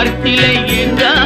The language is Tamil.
தட்டிலை கற்பனை